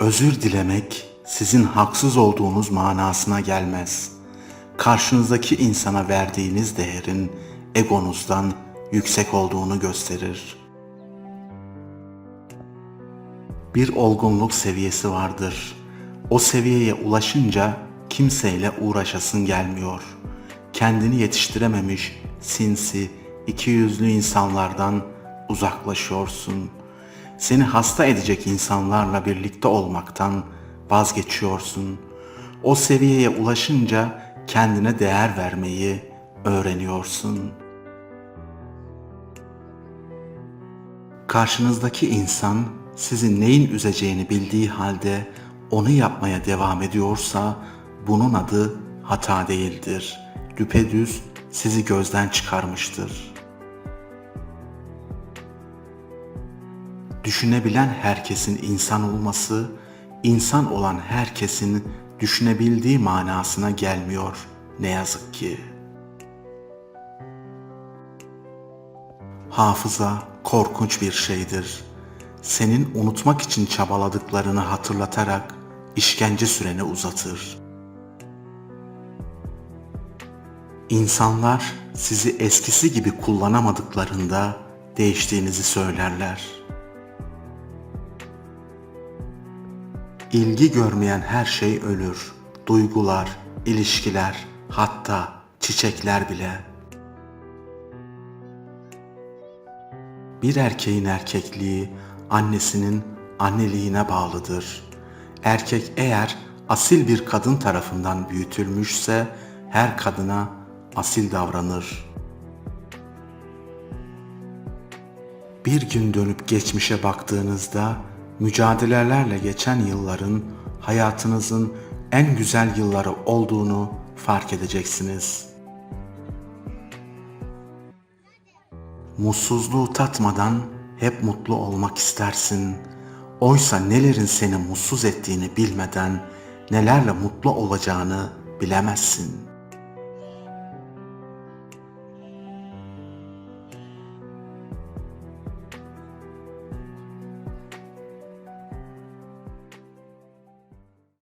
Özür dilemek sizin haksız olduğunuz manasına gelmez. Karşınızdaki insana verdiğiniz değerin egonuzdan yüksek olduğunu gösterir. Bir olgunluk seviyesi vardır. O seviyeye ulaşınca kimseyle uğraşasın gelmiyor. Kendini yetiştirememiş sinsi, iki yüzlü insanlardan uzaklaşıyorsun. Seni hasta edecek insanlarla birlikte olmaktan vazgeçiyorsun. O seviyeye ulaşınca kendine değer vermeyi öğreniyorsun. Karşınızdaki insan sizi neyin üzeceğini bildiği halde onu yapmaya devam ediyorsa bunun adı hata değildir. Düpedüz sizi gözden çıkarmıştır. Düşünebilen herkesin insan olması, insan olan herkesin düşünebildiği manasına gelmiyor ne yazık ki. Hafıza korkunç bir şeydir. Senin unutmak için çabaladıklarını hatırlatarak işkence süreni uzatır. İnsanlar sizi eskisi gibi kullanamadıklarında değiştiğinizi söylerler. İlgi görmeyen her şey ölür. Duygular, ilişkiler, hatta çiçekler bile. Bir erkeğin erkekliği annesinin anneliğine bağlıdır. Erkek eğer asil bir kadın tarafından büyütülmüşse her kadına asil davranır. Bir gün dönüp geçmişe baktığınızda mücadelelerle geçen yılların hayatınızın en güzel yılları olduğunu fark edeceksiniz. Mutsuzluğu tatmadan hep mutlu olmak istersin. Oysa nelerin seni mutsuz ettiğini bilmeden nelerle mutlu olacağını bilemezsin.''